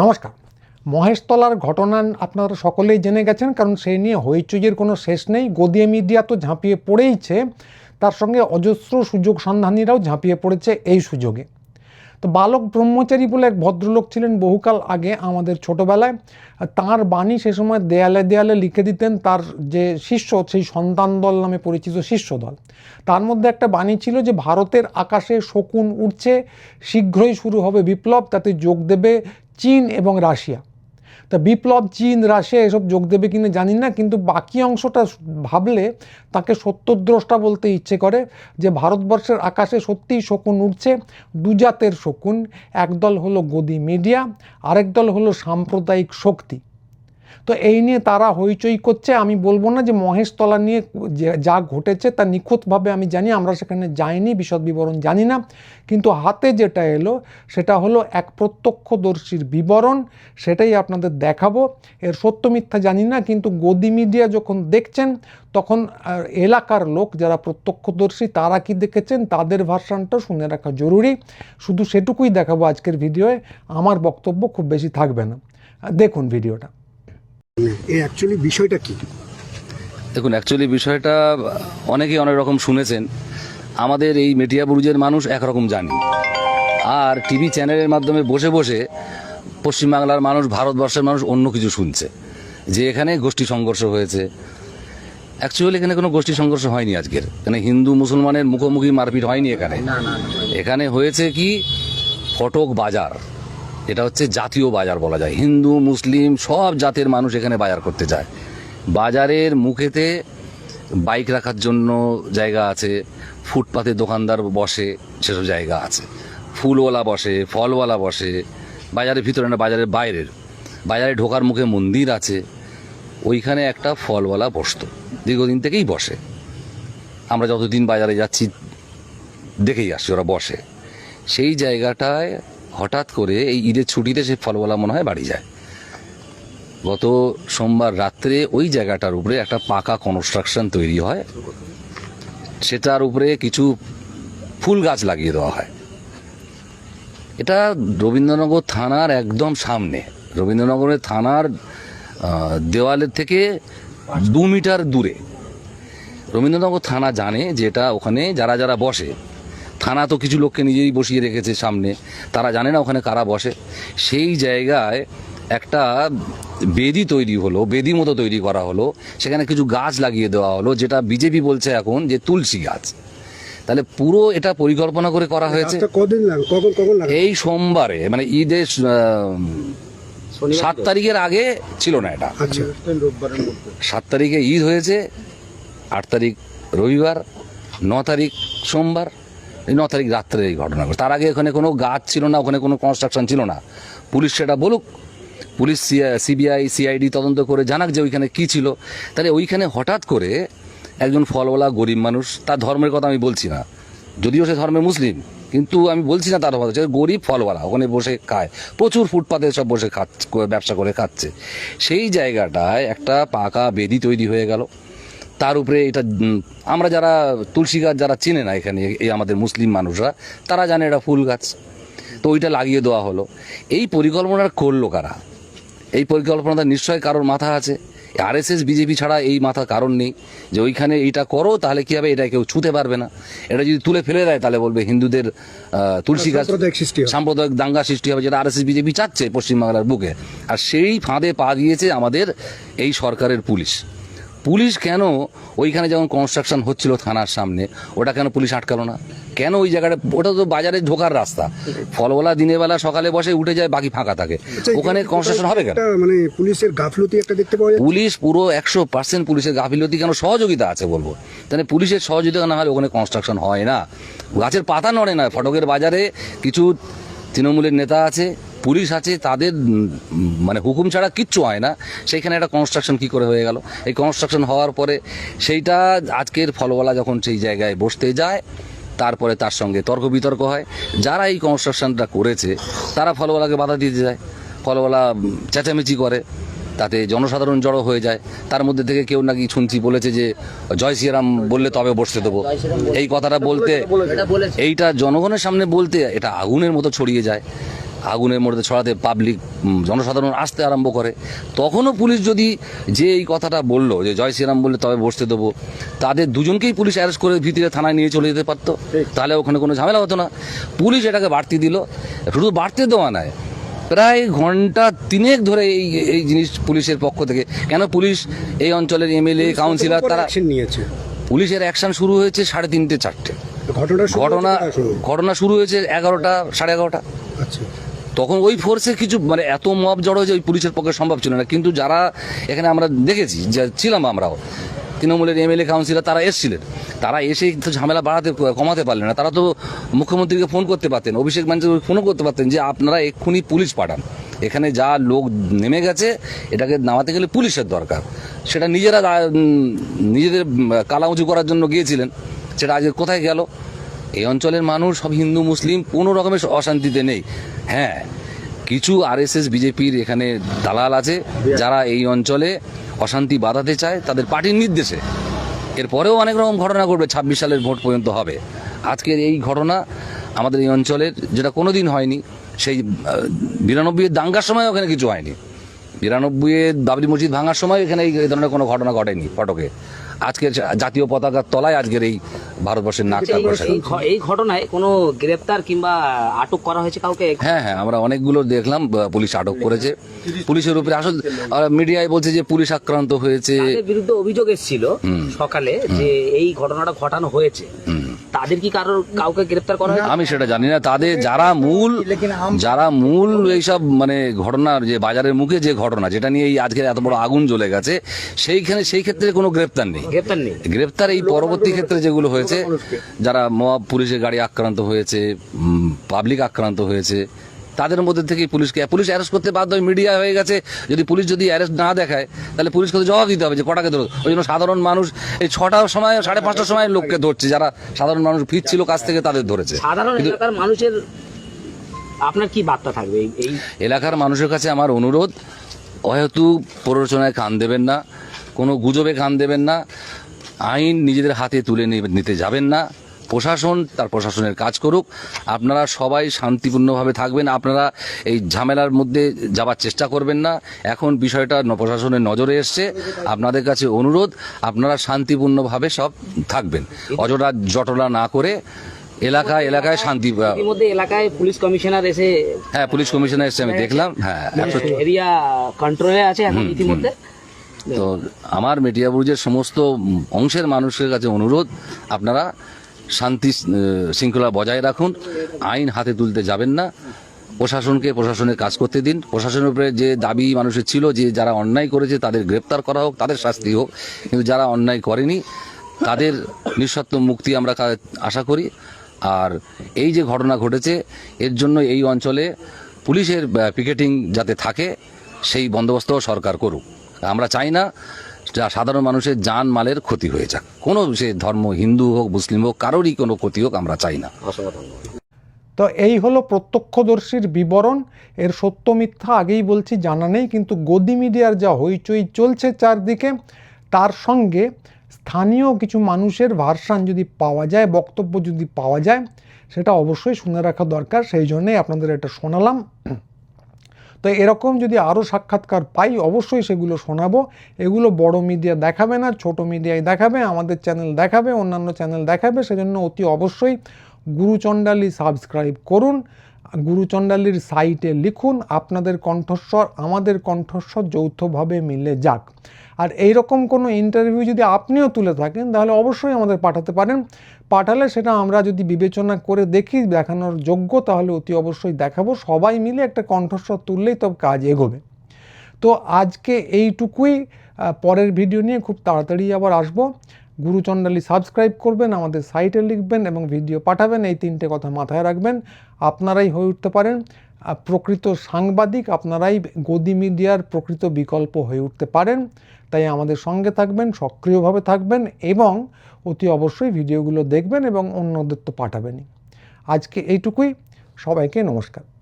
নমস্কার। মহেশতলার ঘটনা আপনারা সকলেই জেনে গেছেন, কারণ সেই নিয়ে হইচইয়ের কোনো শেষ নেই। গদিয়ে মিডিয়া তো ঝাঁপিয়ে পড়েইছে, তার সঙ্গে অজস্র সুযোগ সন্ধানীরাও ঝাঁপিয়ে পড়েছে এই সুযোগে। তো বালক ব্রহ্মচারী বলে এক ভদ্রলোক ছিলেন বহুকাল আগে আমাদের ছোটবেলায়। তার বাণী সে সময় দেয়ালে দেয়ালে লিখে দিতেন, তার যে শিষ্য, সেই সন্তান দল নামে পরিচিত শিষ্য দল তার মধ্যে একটা বাণী ছিল যে, ভারতের আকাশে শকুন উঠছে শীঘ্রই শুরু হবে বিপ্লব, তাতে যোগ দেবে চীন এবং রাশিয়া। তা বিপ্লব, চীন, রাশিয়া এসব যোগ দেবে কিনা জানি না, কিন্তু বাকি অংশটা ভাবলে তাকে সত্যদ্রষ্টা বলতে ইচ্ছে করে যে ভারতবর্ষের আকাশে সত্যিই শকুন উঠছে দুজাতের শকুন। একদল হলো গদি মিডিয়া, আরেক দল হলো সাম্প্রদায়িক শক্তি। তো এই নিয়ে তারা হইচই করছে। আমি বলব না যে মহেশতলা নিয়ে যা ঘটেছে তা নিখুঁতভাবে আমি জানি, আমরা সেখানে যাইনি, বিশদ বিবরণ জানি না। কিন্তু হাতে যেটা এলো, সেটা হলো এক প্রত্যক্ষদর্শীর বিবরণ, সেটাই আপনাদের দেখাবো। এর সত্য মিথ্যা জানি না, কিন্তু গদি মিডিয়া যখন দেখছেন, তখন এলাকার লোক যারা প্রত্যক্ষদর্শী, তারা কি দেখেছেন? তাদের ভার্সানটা শুনে রাখা জরুরি। শুধু সেটুকুই দেখাবো আজকের ভিডিওয়ে। আমার বক্তব্য খুব বেশি থাকবে না। দেখুন ভিডিওটা। অ্যাকচুয়ালি বিষয়টা কি? দেখুন অ্যাকচুয়ালি বিষয়টা অনেকেই অনেক রকম শুনেছেন। আমাদের এই মেটিয়া বুরুজের মানুষ একরকম জানি। আর টিভি চ্যানেলের মাধ্যমে বসে বসে পশ্চিমবাংলার মানুষ, ভারতবর্ষের মানুষ অন্য কিছু শুনছে। যে এখানে গোষ্ঠী সংঘর্ষ হয়েছে। অ্যাকচুয়ালি এখানে কোনো গোষ্ঠী সংঘর্ষ হয়নি আজকের। এখানে হিন্দু, মুসলমানের মুখোমুখি মারপিট হয়নি এখানে। এখানে হয়েছে কি? ফটক বাজার। এটা হচ্ছে জাতীয় বাজার বলা যায়। হিন্দু, মুসলিম সব জাতের মানুষ এখানে বাজার করতে যায়। বাজারের মুখেতে বাইক রাখার জন্য জায়গা আছে, ফুটপাতে দোকানদার বসে সেসব জায়গা আছে। ফুলওয়ালা বসে, ফলওয়ালা বসে, বাজারের ভিতরে না, বাজারের বাইরের। বাজারে ঢোকার মুখে মন্দির আছে, ওইখানে একটা ফলওয়ালা বসতো, দীর্ঘদিন থেকেই বসে। আমরা যতদিন বাজারে যাচ্ছি, দেখেই আসছি ওরা বসে। সেই জায়গাটায় হঠাৎ করে এই ঈদের ছুটিতে সে ফলওয়ালা মনে হয় বাড়ি যায়। গত সোমবার রাত্রে ওই জায়গাটার উপরে একটা পাকা কনস্ট্রাকশন তৈরি হয়। সেটার উপরে কিছু ফুল গাছ লাগিয়ে দেওয়া হয়। এটা রবীন্দ্রনগর থানার একদম সামনে। রবীন্দ্রনগরের থানার দেওয়ালের থেকে দু মিটার দূরে। রবীন্দ্রনগর থানা জানে যেটা ওখানে যারা যারা বসে থানা তো কিছু লোককে নিজেই বসিয়ে রেখেছে সামনে। তারা জানে না ওখানে কারা বসে। সেই জায়গায় একটা বেদি তৈরি হলো বেদি মতো তৈরি করা হলো। সেখানে কিছু গাছ লাগিয়ে দেওয়া হলো যেটা বিজেপি বলছে এখন যে তুলসী গাছ। তাহলে পুরো এটা পরিকল্পনা করে করা হয়েছে। এই সোমবারে মানে ঈদের সাত তারিখের আগে ছিল না এটা। আচ্ছা। সাত তারিখে ঈদ হয়েছে আট তারিখ রবিবার ন তারিখ সোমবার। এই ন তারিখ রাত্রে এই ঘটনা ঘটে। তার আগে এখানে কোনো গাছ ছিল না, ওখানে কোনো কনস্ট্রাকশন ছিল না। পুলিশ সেটা বলুক, পুলিশ সিবিআই সিআইডি তদন্ত করে জানাক যে ওইখানে কি ছিল। তাহলে ওইখানে হঠাৎ করে একজন ফলওয়ালা গরিব মানুষ, তার ধর্মের কথা আমি বলছি না। যদিও সে ধর্মে মুসলিম, কিন্তু আমি বলছি না তার কথা গরিব ফলওয়ালা, ওখানে বসে খায়। প্রচুর ফুটপাতে সব বসে খাচ্ছে, ব্যবসা করে খাচ্ছে। সেই জায়গাটায় একটা পাকা বেদি তৈরি হয়ে গেল। তার উপরে এটা আমরা যারা তুলসী গাছ যারা চেনে না এখানে এই আমাদের মুসলিম মানুষরা তারা জানে এটা ফুল গাছ। তো ওইটা লাগিয়ে দেওয়া হলো। এই পরিকল্পনাটা করল কারা? এই পরিকল্পনাটা নিশ্চয় কারোর মাথা আছে। আরএসএস বিজেপি ছাড়া এই মাথা কারণ নেই। যে ওইখানে এইটা করো তাহলে কি হবে? এটা কেউ ছুঁতে পারবে না। এটা যদি তুলে ফেলে দেয় তাহলে বলবে হিন্দুদের তুলসী গাছ। সাম্প্রদায়িক দাঙ্গা সৃষ্টি হবে যেটা আরএসএস বিজেপি চাচ্ছে পশ্চিমবাংলার বুকে। আর সেই ফাঁদে পা দিয়েছে আমাদের এই সরকারের পুলিশ। পুলিশ কেন ওইখানে যেমন কনস্ট্রাকশন হচ্ছিল থানার সামনে ওটা কেন পুলিশ আটকালো না? কেন ওই জায়গাটা ওটা তো বাজারে ঢোকার রাস্তা। ফলওয়ালা দিনের বেলা সকালে বসে উঠে যায় বাকি ফাঁকা থাকে। আচ্ছা, ওখানে কনস্ট্রাকশন হবে কেন? মানে পুলিশের গাফিলতি একটা দেখতে পাওয়া যায়। পুলিশ পুরো একশো পার্সেন্ট পুলিশের গাফিলতি কেন সহযোগিতা আছে বলব? তাহলে পুলিশের সহযোগিতা না হলে ওখানে কনস্ট্রাকশন হয় না। গাছের পাতা নড়ে না ফটকের বাজারে কিছু তৃণমূলের নেতা আছে, পুলিশ আছে, তাদের মানে হুকুম ছাড়া কিচ্ছু হয় না। সেইখানে একটা কনস্ট্রাকশন কি করে হয়ে গেল? এই কনস্ট্রাকশন হওয়ার পরে সেইটা আজকের ফলওয়ালা যখন সেই জায়গায় বসতে যায়, তারপরে তার সঙ্গে তর্ক বিতর্ক হয়। যারা এই কনস্ট্রাকশনটা করেছে, তারা ফলওয়ালাকে বাধা দিতে যায়। ফলওয়ালা চেঁচামেচি করে। তাতে জনসাধারণ জড়ো হয়ে যায়। তার মধ্যে থেকে কেউ নাকি শুনছি বলেছে যে জয় শ্রীরাম বললে তবে বসতে দেবো। এই কথাটা বলতে এইটা জনগণের সামনে বলতে এটা আগুনের মতো ছড়িয়ে যায়। আগুনের মধ্যে ছড়াতে পাবলিক জনসাধারণ আসতে আরম্ভ করে। তখনও পুলিশ যদি যে এই কথাটা বলল যে জয় শ্রীরাম বললে তবে বসতে দেবো তাদের দুজনকেই পুলিশ অ্যারেস্ট করে ভিতরে থানায় নিয়ে চলে যেতে পারতো। তাহলে ওখানে কোনো ঝামেলা হতো না। পুলিশ এটাকে বাড়তি দিল। শুধু বাড়তে দেওয়া নয় প্রায় ঘণ্টা তিনেক ধরে এই এই জিনিস পুলিশের পক্ষ থেকে। কেন পুলিশ এই অঞ্চলের এমএলএ কাউন্সিলর তারা নিয়েছে? পুলিশের অ্যাকশন শুরু হয়েছে সাড়ে তিনটে চারটে। ঘটনা ঘটনা শুরু। ঘটনা শুরু হয়েছে এগারোটা সাড়ে এগারোটা। আচ্ছা। তখন ওই ফোর্সে কিছু মানে এত মব জড়ো হয়েছে ওই পুলিশের পক্ষে সম্ভব ছিল না। কিন্তু যারা এখানে আমরা দেখেছি যে ছিলাম আমরাও তৃণমূলের এমএলএ কাউন্সিলর তারা এসেছিলেন। তারা এসে তো ঝামেলা বাড়াতে, কমাতে পারলেন না। তারা তো মুখ্যমন্ত্রীকে ফোন করতে পারতেন, অভিষেক ব্যানার্জি ফোনও করতে পারতেন যে আপনারা এক্ষুনি পুলিশ পাঠান। এখানে যা লোক নেমে গেছে, এটাকে নামাতে গেলে পুলিশের দরকার। সেটা নিজেরা নিজেদের কালা উঁচু করার জন্য গিয়েছিলেন। সেটা আজকে কোথায় গেল? এই অঞ্চলের মানুষ সব হিন্দু, মুসলিম, কোনো রকমের অশান্তিতে নেই। হ্যাঁ কিছু আরএসএস বিজেপির এখানে দালাল আছে, যারা এই অঞ্চলে অশান্তি বাধাতে চায়, তাদের পার্টির নির্দেশে। এরপরেও অনেক রকম ঘটনা ঘটবে, ছাব্বিশ সালের ভোট পর্যন্ত হবে। আজকের এই ঘটনা আমাদের এই অঞ্চলের, যেটা কোনো দিন হয়নি, সেই বিরানব্বই দাঙ্গার সময় ওখানে কিছু হয়নি। বিরানব্বই বাবরি মসজিদ ভাঙার সময় এখানে এই ধরনের কোনো ঘটনা ঘটেনি, ফটকে। আজকের জাতীয় পতাকার তলায় আজকের এই ভারতবর্ষের নাক এই- এই ঘটনায় কোনো গ্রেপ্তার কিংবা আটক করা হয়েছে কাউকে? হ্যাঁ হ্যাঁ আমরা অনেকগুলো দেখলাম পুলিশ আটক করেছে। পুলিশের উপরে আসল মিডিয়ায় বলছে যে পুলিশ আক্রান্ত হয়েছে। বিরুদ্ধে অভিযোগ এসেছিল সকালে যে এই ঘটনাটা ঘটানো হয়েছে। তাদের কি কারোর কাউকে গ্রেপ্তার করা আমি সেটা জানি না। তাদের যারা মূল যারা মূল এইসব মানে ঘটনার যে বাজারের মুখে যে ঘটনা যেটা নিয়ে এই আজকে এত বড় আগুন জ্বলে গেছে সেইখানে সেই ক্ষেত্রে কোনো গ্রেপ্তার নেই। গ্রেপ্তার নেই। গ্রেপ্তার এই পরবর্তী ক্ষেত্রে যেগুলো হয়েছে যারা পুলিশের গাড়ি আক্রান্ত হয়েছে পাবলিক আক্রান্ত হয়েছে তাদের মধ্যে থেকেই পুলিশকে পুলিশ অ্যারেস্ট করতে বাধ্য মিডিয়া হয়ে গেছে। যদি পুলিশ যদি অ্যারেস্ট না দেখায় তাহলে পুলিশকে তো জবাব দিতে হবে যে কটাকে ধরো। ওই জন্য সাধারণ মানুষ এই ছটার সময় সাড়ে পাঁচটার সময় লোককে ধরছে যারা সাধারণ মানুষ ফিরছিল কাছ থেকে তাদের ধরেছে। সাধারণ মানুষের আপনার কি বার্তা থাকবে এই- এলাকার মানুষের কাছে আমার অনুরোধ অহেতু প্ররোচনায় কান দেবেন না কোনো গুজবে কান দেবেন না আইন নিজেদের হাতে তুলে নিতে যাবেন না। প্রশাসন তার প্রশাসনের কাজ করুক। আপনারা সবাই শান্তিপূর্ণভাবে থাকবেন। আপনারা এই ঝামেলার মধ্যে যাবার চেষ্টা করবেন না। এখন বিষয়টা প্রশাসনের নজরে এসছে। আপনাদের কাছে অনুরোধ আপনারা শান্তিপূর্ণভাবে সব থাকবেন। অজটা জটলা না করে এলাকা এলাকায় শান্তি ইতিমধ্যে এলাকায় পুলিশ কমিশনার এসে হ্যাঁ পুলিশ কমিশনার এসে আমি দেখলাম। হ্যাঁ এরিয়া কন্ট্রোলে আছে এখন ইতিমধ্যে। তো আমার মেটিয়াবুরুজের সমস্ত অংশের মানুষের কাছে অনুরোধ আপনারা শান্তি শৃঙ্খলা বজায় রাখুন। আইন হাতে তুলতে যাবেন না। প্রশাসনকে প্রশাসনের কাজ করতে দিন। প্রশাসনের উপরে যে দাবি মানুষের ছিল যে যারা অন্যায় করেছে তাদের গ্রেপ্তার করা হোক, তাদের শাস্তি হোক। কিন্তু যারা অন্যায় করেনি, তাদের নিঃশর্ত মুক্তি আমরা আশা করি। আর এই যে ঘটনা ঘটেছে, এর জন্য এই অঞ্চলে পুলিশের পিকেটিং যাতে থাকে, সেই বন্দোবস্তও সরকার করুক। আমরা চাই না যা সাধারণ মানুষের যান মালের ক্ষতি হয়ে যাক। কোনো সে ধর্ম হিন্দু হোক, মুসলিম হোক, কারোরই কোনো ক্ষতি হোক আমরা চাই না। তো এই হলো প্রত্যক্ষদর্শীর বিবরণ। এর সত্য মিথ্যা আগেই বলছি, জানা নেই, কিন্তু গদি মিডিয়ার যা হইচই চলছে চারদিকে, তার সঙ্গে স্থানীয় কিছু মানুষের ভার্সান যদি পাওয়া যায়, বক্তব্য যদি পাওয়া যায়, সেটা অবশ্যই শুনে রাখা দরকার। সেই জন্যেই আপনাদের এটা শোনালাম। তো এরকম যদি আরও সাক্ষাৎকার পাই, অবশ্যই সেগুলো শোনাবো। এগুলো বড় মিডিয়া দেখাবে না, ছোট মিডিয়ায় দেখাবে, আমাদের চ্যানেল দেখাবে, অন্যান্য চ্যানেল দেখাবে, সেজন্য অতি অবশ্যই গুরুচণ্ডালি সাবস্ক্রাইব করুন। গুরুচণ্ডালীর সাইটে লিখুন, আপনাদের কণ্ঠস্বর আমাদের কণ্ঠস্বর যৌথভাবে মিলে যাক। আর এই রকম কোনো ইন্টারভিউ যদি আপনিও তুলে থাকেন, তাহলে অবশ্যই আমাদের পাঠাতে পারেন। পাঠালে সেটা আমরা যদি বিবেচনা করে দেখি, দেখানোর যোগ্য, তাহলে অতি অবশ্যই দেখাবো। সবাই মিলে একটা কণ্ঠস্বর তুললেই তবে কাজ এগোবে। তো আজকে এইটুকুই পরের ভিডিও নিয়ে খুব তাড়াতাড়ি আবার আসব। গুরুচণ্ডালী সাবস্ক্রাইব করবেন, আমাদের সাইটে লিখবেন এবং ভিডিও পাঠাবেন, এই তিনটে কথা মাথায় রাখবেন। আপনারাই হয়ে উঠতে পারেন। প্রকৃত সাংবাদিক আপনারাই গদি মিডিয়ার প্রকৃত বিকল্প হয়ে উঠতে পারেন। তাই আমাদের সঙ্গে থাকবেন, সক্রিয়ভাবে থাকবেন এবং অতি অবশ্যই ভিডিওগুলো দেখবেন এবং অন্যদের তো পাঠাবেনই। আজকে এইটুকুই। সবাইকে নমস্কার।